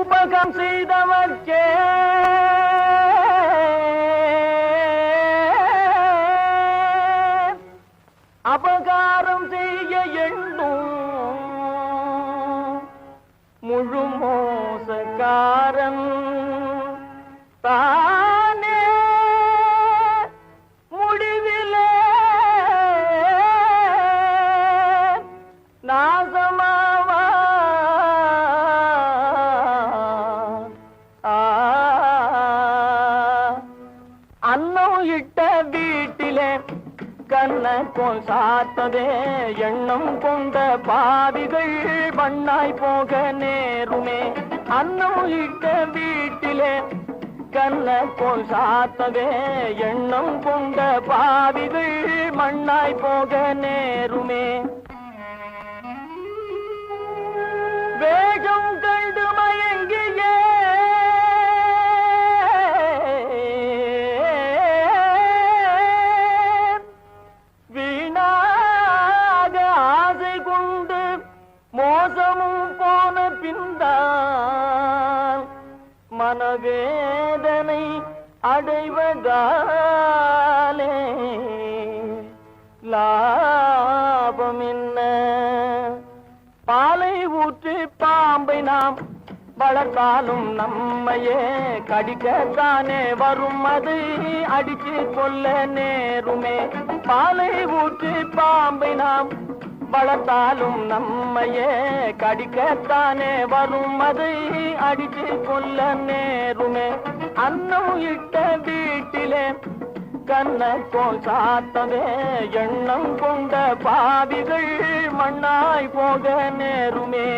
உபகம் செய்தவர்க்கே. அபகாரம் செய்ய எண்ணும் முழு மோசக்காரன் தானே. முடிவிலே நாசம் அன்னம் இட்ட வீட்டிலே கண்ண போல் சாத்ததே எண்ணம் கொண்ட பாவிகள் பண்ணாய் போக நேருமே. அன்னம் இட்ட வீட்டிலே கண்ண போல் சாத்ததே எண்ணம் கொண்ட பாவிகள் மண்ணாய் போக நேருமே. மோசமும் போன பின்தான் மனவேதனை அடைவதாலே லாபம் என்ன? பாலை ஊற்றி பாம்பை நாம் வளர்த்தாலும் நம்மையே கடிக்கத்தானே வரும். அது அடிச்சு கொல்ல நேருமே. பாலை ஊற்றி பாம்பை நாம் வளர்த்தாலும் நம்மையே கடிக்கத்தானே வரும் அதை அடித்து கொல்ல நேருமே. அன்னம் இட்ட வீட்டிலே கண்ண கோல் சாத்தவே எண்ணம் கொண்ட பாவிகள் மண்ணாய் போக நேருமே.